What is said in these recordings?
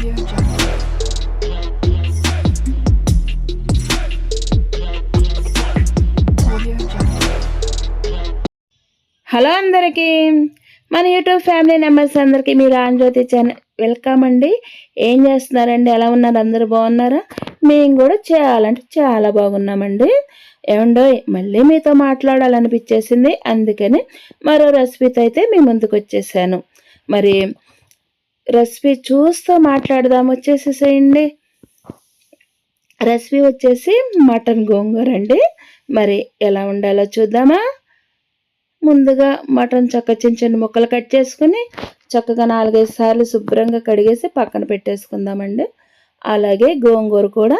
Hello అందరికీ. మన YouTube family members అందరికీ మీరు ఆంజ్యోతి ఛానల్ వెల్కమ్ అండి. ఏం చేస్తున్నారండి? ఎలా ఉన్నారు? అందరూ బాగున్నారా? మేము కూడా చేయాలంటే చాలా బాగున్నామండి. ఏమండో మళ్ళీ మీతో మాట్లాడాలనిపించేసింది. అందుకని మరో రెసిపీతో అయితే మీ ముందుకు వచ్చేసాను. మరి రెసిపీ చూస్తూ మాట్లాడదాం వచ్చేసేసేయండి. రెసిపీ వచ్చేసి మటన్ గోంగూర అండి. మరి ఎలా ఉండాలో చూద్దామా? ముందుగా మటన్ చక్క చిన్న చిన్న ముక్కలు కట్ చేసుకుని చక్కగా నాలుగైదు సార్లు శుభ్రంగా కడిగేసి పక్కన పెట్టేసుకుందామండి. అలాగే గోంగూర కూడా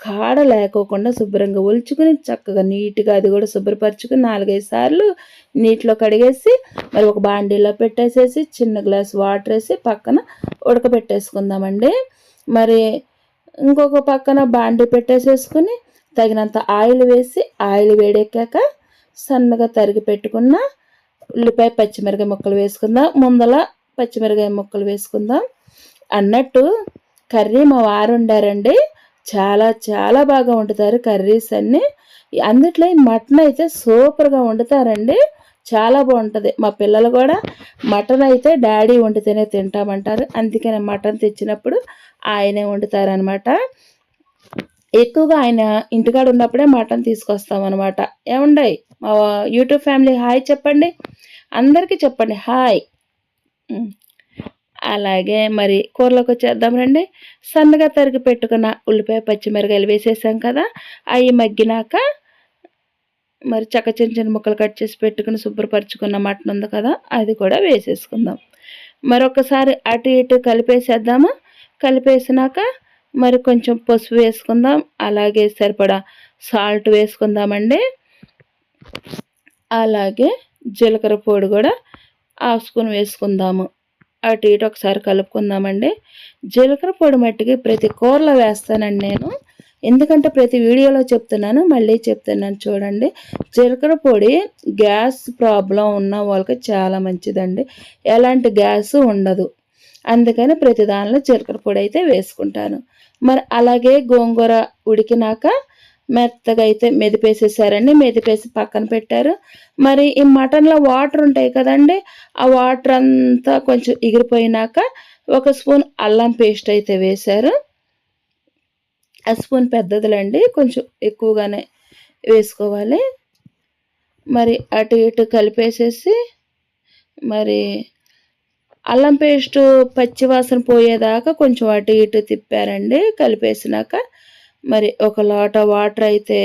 కాడ లేకోకుండా శుభ్రంగా ఒలుచుకుని చక్కగా నీట్గా అది కూడా శుభ్రపరచుకుని నాలుగైదు సార్లు నీటిలో కడిగేసి మరి ఒక బాండీలో పెట్టేసేసి చిన్న గ్లాస్ వాటర్ వేసి పక్కన ఉడకబెట్టేసుకుందామండి. మరి ఇంకొక పక్కన బాండీ పెట్టేసేసుకుని తగినంత ఆయిల్ వేసి ఆయిల్ వేడెక్కాక సన్నగా తరిగి పెట్టుకున్న ఉల్లిపాయ పచ్చిమిరకాయ ముక్కలు వేసుకుందాం. ముందల పచ్చిమిరకాయ ముక్కలు వేసుకుందాం. అన్నట్టు కర్రీ మా వారు ఉండారండి చాలా చాలా బాగా వండుతారు కర్రీస్ అన్నీ. అందుట్లో ఈ మటన్ అయితే సూపర్గా వండుతారండి. చాలా బాగుంటుంది. మా పిల్లలు కూడా మటన్ అయితే డాడీ వండితేనే తింటామంటారు. అందుకనే మటన్ తెచ్చినప్పుడు ఆయనే వండుతారనమాట. ఎక్కువగా ఆయన ఇంటికాడ ఉన్నప్పుడే మటన్ తీసుకొస్తాం అనమాట ఏముండయి మా యూట్యూబ్ ఫ్యామిలీ హాయ్ చెప్పండి. అందరికీ చెప్పండి. హాయ్. అలాగే మరి కూరలోకి వచ్చేద్దాం రండి. సన్నగా తరిగి పెట్టుకున్న ఉల్లిపాయ పచ్చిమిరకాయలు వేసేసాం కదా అవి మగ్గినాక మరి చక్క చిన్న చిన్న ముక్కలు కట్ చేసి పెట్టుకుని శుభ్రపరచుకున్న మటన్ ఉంది కదా అది కూడా వేసేసుకుందాం. మరొకసారి అటు ఇటు కలిపేసేద్దామా? కలిపేసినాక మరి కొంచెం పసుపు వేసుకుందాం అలాగే సరిపడా సాల్ట్ వేసుకుందామండి. అలాగే జీలకర్ర పొడి కూడా హాఫ్ స్పూన్ వేసుకుందాము. అటు ఇటు ఒకసారి కలుపుకుందామండి. జీలకర్ర పొడి మట్టికి ప్రతి కూరలో వేస్తానండి నేను. ఎందుకంటే ప్రతి వీడియోలో చెప్తున్నాను మళ్ళీ చెప్తున్నాను చూడండి. జీలకర్ర పొడి గ్యాస్ ప్రాబ్లం ఉన్న వాళ్ళకి చాలా మంచిదండి. ఎలాంటి గ్యాస్ ఉండదు. అందుకని ప్రతి దానిలో జీలకర్ర పొడి అయితే వేసుకుంటాను. మరి అలాగే గోంగూర ఉడికినాక మెత్తగా అయితే మెదిపేసేసారండి. మెదిపేసి పక్కన పెట్టారు. మరి ఈ మటన్లో వాటర్ ఉంటాయి కదండి ఆ వాటర్ అంతా కొంచెం ఎగిరిపోయినాక ఒక స్పూన్ అల్లం పేస్ట్ అయితే వేశారు. ఆ స్పూన్ పెద్దదిలండి కొంచెం ఎక్కువగానే వేసుకోవాలి. మరి అటు ఇటు కలిపేసేసి మరి అల్లం పేస్ట్ పచ్చివాసన పోయేదాకా కొంచెం అటు ఇటు తిప్పారండి కలిపేసినాక మరి ఒక లోట వాటర్ అయితే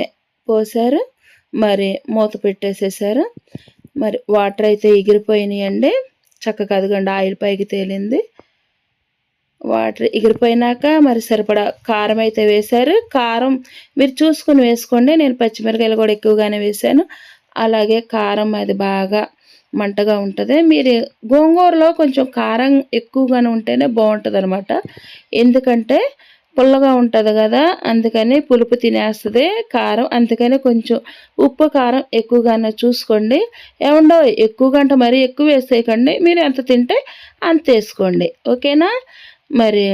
పోసారు మరి మూత పెట్టేసేసారు మరి వాటర్ అయితే ఎగిరిపోయినాయండి. చక్కగా అదిగండి ఆయిల్ పైకి తేలింది. వాటర్ ఎగిరిపోయినాక మరి సరిపడా కారం అయితే వేశారు. కారం మీరు చూసుకుని వేసుకోండి. నేను పచ్చిమిరకాయలు కూడా ఎక్కువగానే వేశాను. అలాగే కారం అది బాగా మంటగా ఉంటుంది. మీరు గోంగూరలో కొంచెం కారం ఎక్కువగానే ఉంటేనే బాగుంటుంది అనమాట ఎందుకంటే పుల్లగా ఉంటుంది కదా అందుకని పులుపు తినేస్తుంది. కారం అందుకని కొంచెం ఉప్పు కారం ఎక్కువగానే చూసుకోండి. ఏమండో ఎక్కువగా అంటే మరీ ఎక్కువ వేసేయకండి. మీరు ఎంత తింటే అంత వేసుకోండి. ఓకేనా? మరి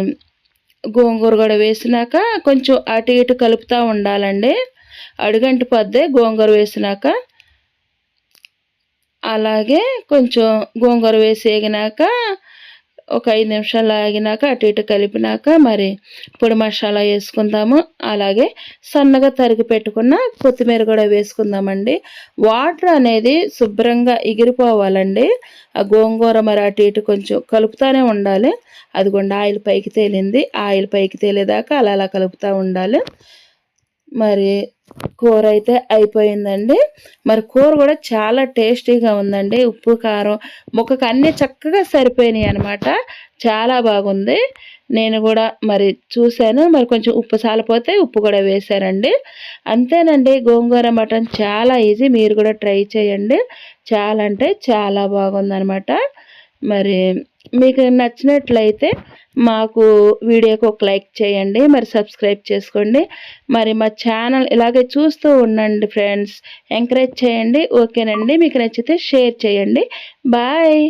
గోంగూర కూడా వేసినాక కొంచెం అటు ఇటు కలుపుతూ ఉండాలండి. అడుగంటి పొద్దే గోంగూర వేసినాక. అలాగే కొంచెం గోంగూర వేసి వేగినాక ఒక ఐదు నిమిషాలు ఆగినాక అటు ఇటు కలిపినాక మరి పొడి మసాలా వేసుకుందాము. అలాగే సన్నగా తరిగి పెట్టుకున్న కొత్తిమీర కూడా వేసుకుందామండి. వాటర్ అనేది శుభ్రంగా ఎగిరిపోవాలండి. ఆ గోంగూర మరి అటు ఇటు కొంచెం కలుపుతూనే ఉండాలి. అదిగోండి ఆయిల్ పైకి తేలింది. ఆయిల్ పైకి తేలేదాకా అలా అలా కలుపుతూ ఉండాలి. మరి కూర అయితే అయిపోయిందండి. మరి కూర కూడా చాలా టేస్టీగా ఉందండి. ఉప్పు కారం ముక్కకు అన్నీ చక్కగా సరిపోయినాయి అనమాట చాలా బాగుంది. నేను కూడా మరి చూశాను. మరి కొంచెం ఉప్పు సాలిపోతే ఉప్పు కూడా వేశానండి. అంతేనండి గోంగూర మటన్ చాలా ఈజీ. మీరు కూడా ట్రై చేయండి. చాలా అంటే చాలా బాగుందనమాట మరి మీకు నచ్చినట్లయితే మాకు వీడియోకి ఒక లైక్ చేయండి మరి సబ్స్క్రైబ్ చేసుకోండి. మరి మా ఛానల్ ఇలాగే చూస్తూ ఉండండి ఫ్రెండ్స్. ఎంకరేజ్ చేయండి. ఓకేనండి. మీకు నచ్చితే షేర్ చేయండి. బాయ్.